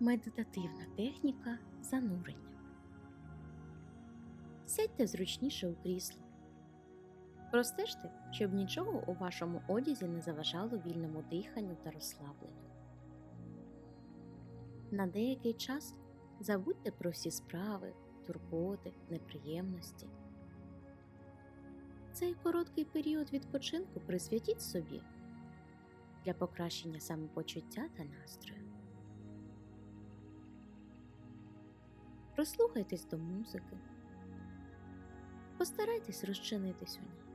Медитативна техніка занурення. Сядьте зручніше у крісло. Простежте, щоб нічого у вашому одязі не заважало вільному диханню та розслабленню. На деякий час забудьте про всі справи, турботи, неприємності. Цей короткий період відпочинку присвятіть собі для покращення самопочуття та настрою. Прислухайтесь до музики. Постарайтесь розчинитись у ній.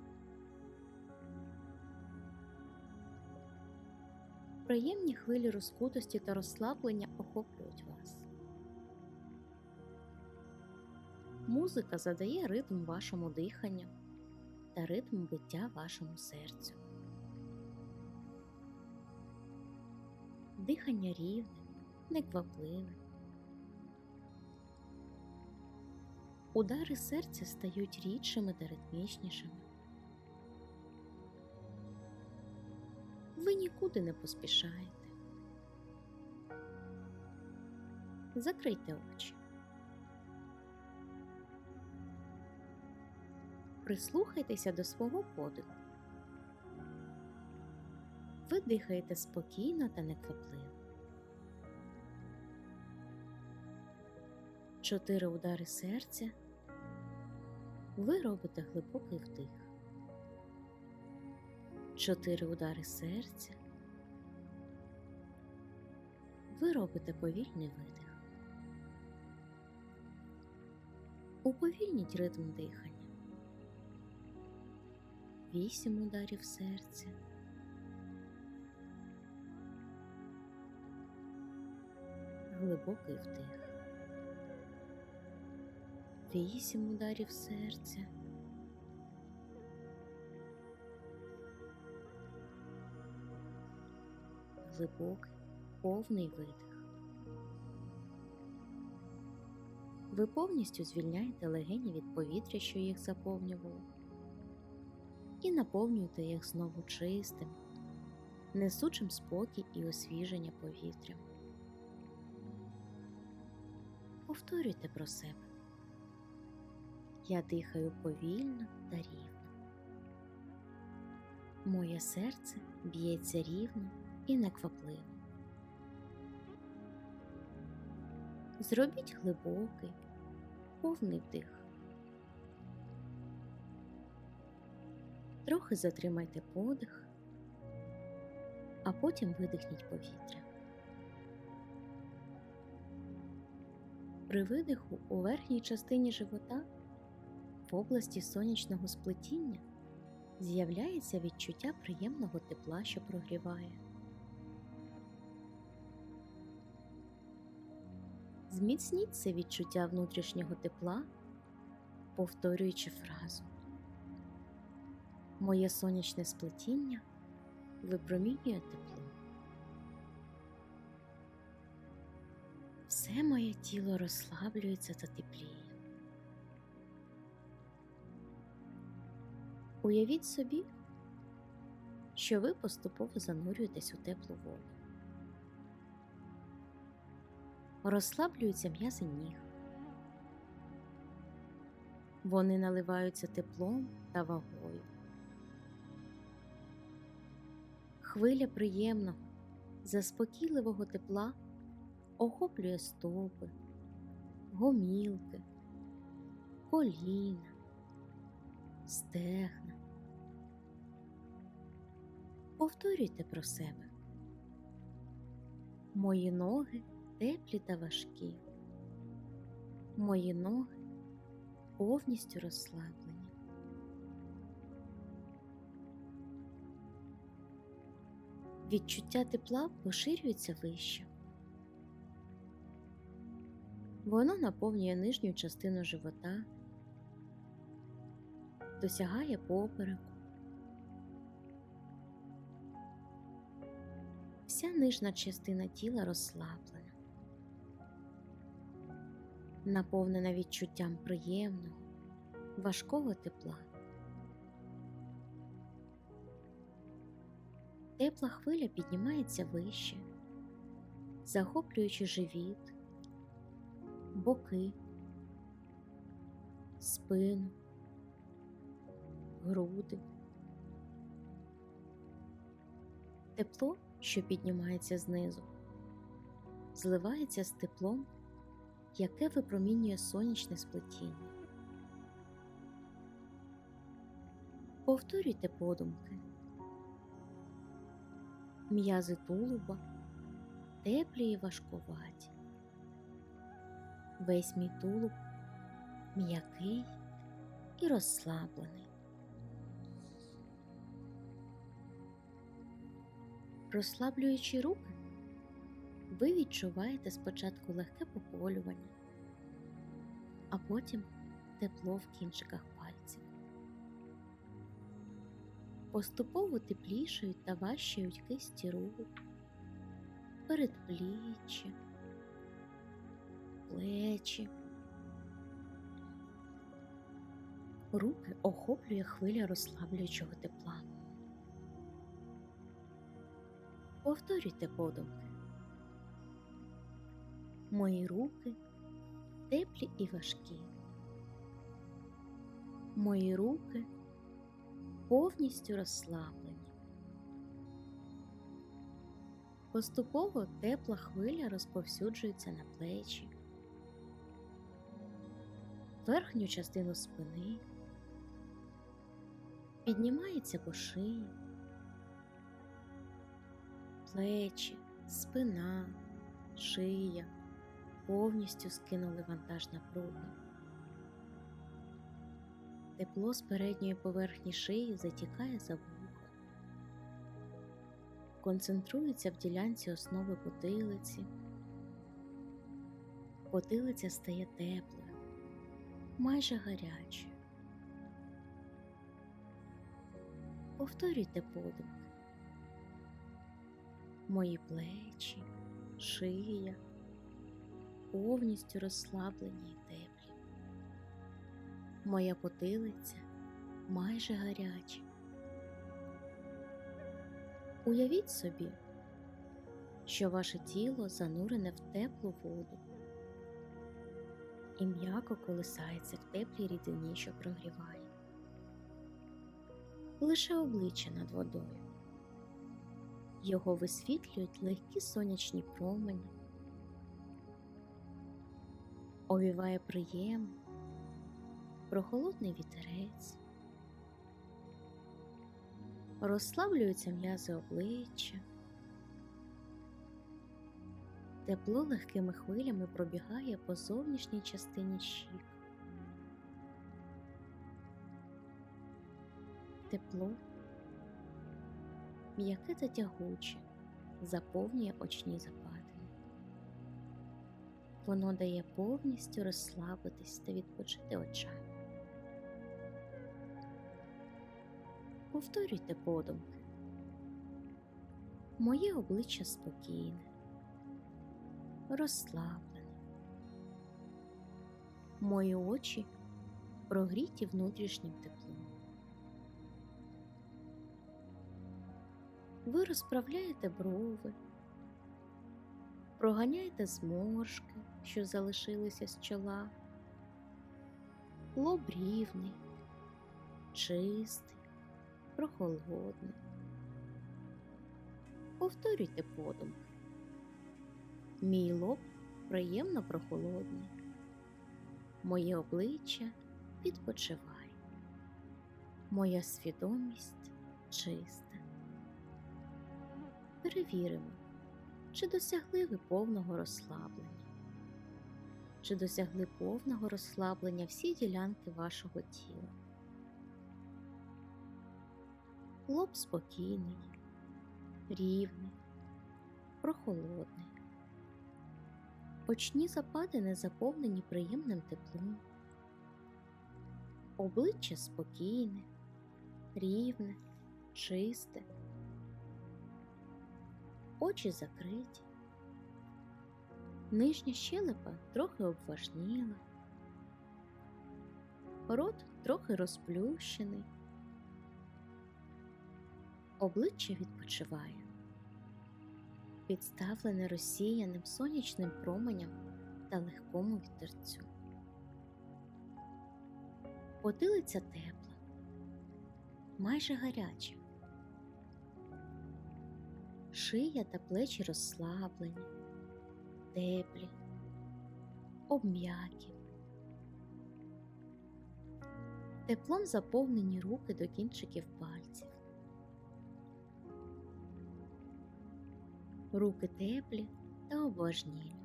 Приємні хвилі розкутості та розслаблення охоплюють вас. Музика задає ритм вашому диханню та ритм биття вашому серцю. Дихання рівне, неквапливе. Удари серця стають рідшими та ритмічнішими. Ви нікуди не поспішаєте. Закрийте очі. Прислухайтеся до свого подиху. Ви дихаєте спокійно та неквапливо. Чотири удари серця. Ви робите глибокий вдих. Чотири удари серця. Ви робите повільний видих. Уповільніть ритм дихання. Вісім ударів серця. Глибокий вдих. Вісім ударів серця. Глибокий, повний видих. Ви повністю звільняєте легені від повітря, що їх заповнювало, і наповнюєте їх знову чистим, несучим спокій і освіження повітрям. Повторюйте про себе. Я дихаю повільно та рівно. Моє серце б'ється рівно і неквапливо. Зробіть глибокий, повний вдих. Трохи затримайте подих, а потім видихніть повітря. При видиху у верхній частині живота в області сонячного сплетіння з'являється відчуття приємного тепла, що прогріває. Зміцніть це відчуття внутрішнього тепла, повторюючи фразу Моє сонячне сплетіння випромінює тепло. Все моє тіло розслаблюється та тепліє. Уявіть собі, що ви поступово занурюєтесь у теплу воду. Розслаблюються м'язи ніг. Вони наливаються теплом та вагою. Хвиля приємного, заспокійливого тепла охоплює стопи, гомілки, коліна, стегна. Повторюйте про себе. Мої ноги теплі та важкі. Мої ноги повністю розслаблені. Відчуття тепла поширюється вище. Воно наповнює нижню частину живота, досягає попереку. Вся нижня частина тіла розслаблена, наповнена відчуттям приємного, важкого тепла. Тепла хвиля піднімається вище, захоплюючи живіт, боки, спину, груди. Тепло, що піднімається знизу, зливається з теплом, яке випромінює сонячне сплетіння. Повторюйте подумки. М'язи тулуба теплі і важкуваті. Весь мій тулуб м'який і розслаблений. Розслаблюючи руки, ви відчуваєте спочатку легке поколювання, а потім тепло в кінчиках пальців. Поступово теплішають та важчають кисті рук, передпліччя, плечі. Руки охоплює хвиля розслаблюючого тепла. Повторюйте подумки. Мої руки теплі і важкі. Мої руки повністю розслаблені. Поступово тепла хвиля розповсюджується на плечі, верхню частину спини, піднімається по шиї, плечі, спина, шия повністю скинули вантаж на напруги. Тепло з передньої поверхні шиї затікає за вуха, концентрується в ділянці основи потилиці. Потилиця стає теплою, майже гарячою. Повторюйте подумки. Мої плечі, шия повністю розслаблені і теплі. Моя потилиця майже гаряча. Уявіть собі, що ваше тіло занурене в теплу воду і м'яко колисається в теплій рідині, що прогріває. Лише обличчя над водою. Його висвітлюють легкі сонячні промені, овіває приємний, прохолодний вітерець, розслаблюються м'язи обличчя, тепло легкими хвилями пробігає по зовнішній частині щік. Тепло, м'яке та тягуче, заповнює очні западини. Воно дає повністю розслабитись та відпочити очам. Повторюйте подумки. Моє обличчя спокійне, розслаблене. Мої очі прогріті внутрішнім теплом. Ви розправляєте брови, проганяєте зморшки, що залишилися з чола, лоб рівний, чистий, прохолодний. Повторюйте подумки. Мій лоб приємно прохолодний. Моє обличчя відпочиває. Моя свідомість чиста. Перевіримо, чи досягли ви повного розслаблення, чи досягли повного розслаблення всі ділянки вашого тіла. Лоб спокійний, рівний, прохолодний. Очні западини заповнені приємним теплом. Обличчя спокійне, рівне, чисте очі закриті, нижня щелепа трохи обважніла, рот трохи розплющений, обличчя відпочиває, підставлене розсіяним сонячним променям та легкому вітерцю. Потилиця тепла, майже гаряча. Шия та плечі розслаблені, теплі, обм'які. Теплом заповнені руки до кінчиків пальців. Руки теплі та обважнілі.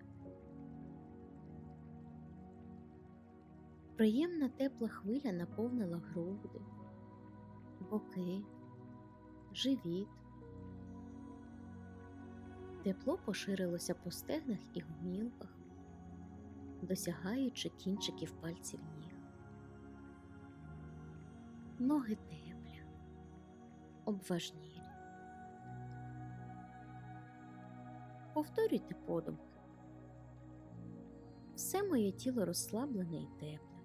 Приємна тепла хвиля наповнила груди, боки, живіт. Тепло поширилося по стегнах і гомілках, досягаючи кінчиків пальців ніг. Ноги теплі, обважнілі. Повторюйте подумки. Все моє тіло розслаблене і тепле.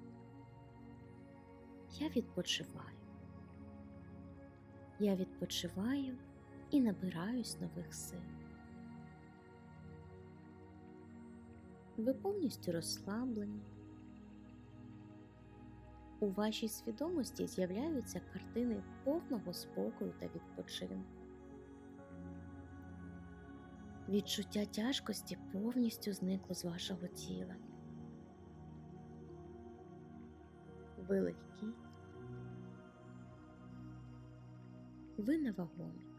Я відпочиваю. Я відпочиваю і набираюсь нових сил. Ви повністю розслаблені. У вашій свідомості з'являються картини повного спокою та відпочинку. Відчуття тяжкості повністю зникло з вашого тіла. Ви легкі, ви невагомі.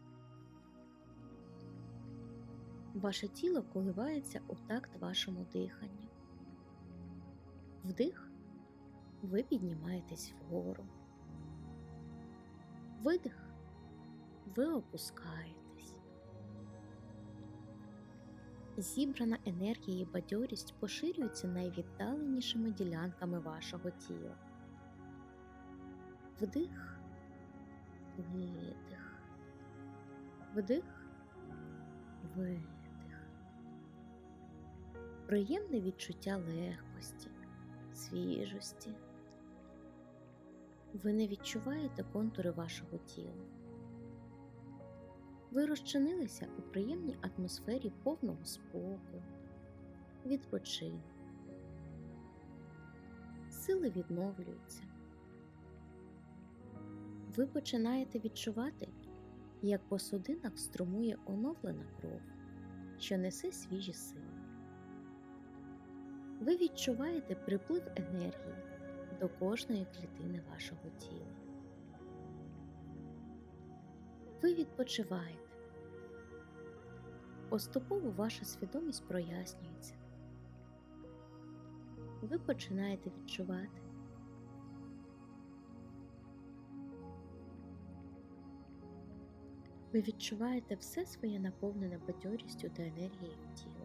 Ваше тіло коливається у такт вашому диханню. Вдих ви піднімаєтесь вгору. Видих ви опускаєтесь. Зібрана енергія і бадьорість поширюється найвіддаленішими ділянками вашого тіла. Вдих, видих, вдих, видих. Приємне відчуття легкості, свіжості. Ви не відчуваєте контури вашого тіла. Ви розчинилися у приємній атмосфері повного спокою, відпочинку. Сили відновлюються. Ви починаєте відчувати, як по судинах струмує оновлена кров, що несе свіжі сили. Ви відчуваєте приплив енергії до кожної клітини вашого тіла. Ви відпочиваєте. Поступово ваша свідомість прояснюється. Ви починаєте відчувати. Ви відчуваєте все своє наповнене бадьорістю та енергією тіло.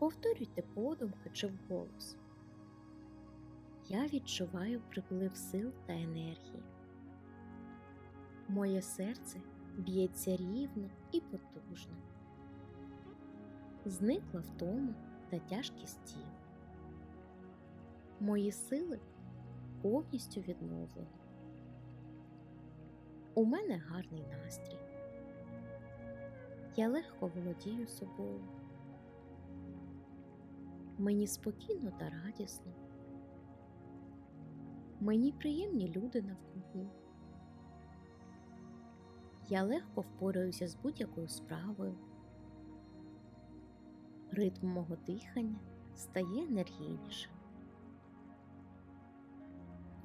Повторюйте подумки чи вголос. Я відчуваю приплив сил та енергії. Моє серце б'ється рівно і потужно. Зникла втома та тяжкість тіла. Мої сили повністю відновлені. У мене гарний настрій. Я легко володію собою. Мені спокійно та радісно. Мені приємні люди навкруги. Я легко впораюся з будь-якою справою. Ритм мого дихання стає енергійнішим.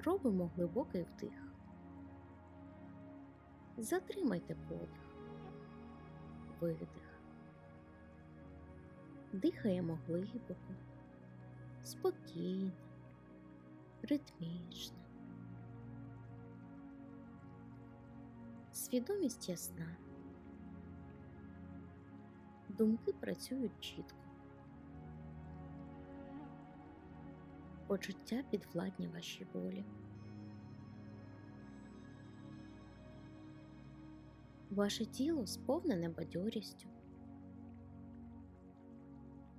Робимо глибокий вдих. Затримайте подих, видих. Дихаємо глибоко, спокійно, ритмічно. Свідомість ясна. Думки працюють чітко. Почуття підвладні вашій волі. Ваше тіло сповнене бадьорістю.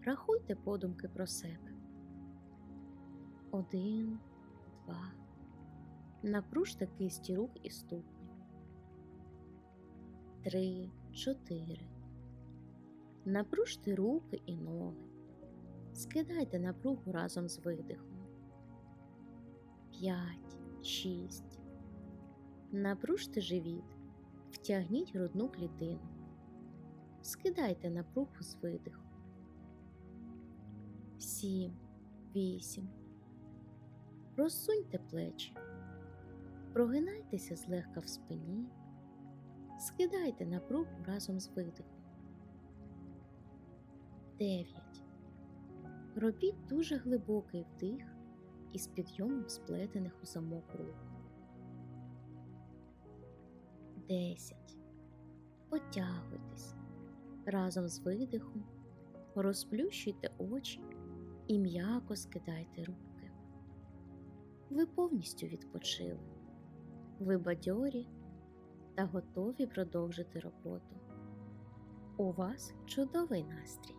Рахуйте подумки про себе. Один, два. Напружте кисті рук і ступні. три, чотири. Напружте руки і ноги. Скидайте напругу разом з видихом. П'ять, шість. Напружте живіт. Втягніть грудну клітину. Скидайте напругу з видихом. Сім, вісім. Розсуньте плечі. Прогинайтеся злегка в спині. Скидайте напругу разом з видихом. Дев'ять. Робіть дуже глибокий вдих із підйомом сплетених у замок рук. Десять. Потягуйтесь. Разом з видихом розплющуйте очі і м'яко скидайте руки. Ви повністю відпочили. Ви бадьорі та готові продовжити роботу. У вас чудовий настрій.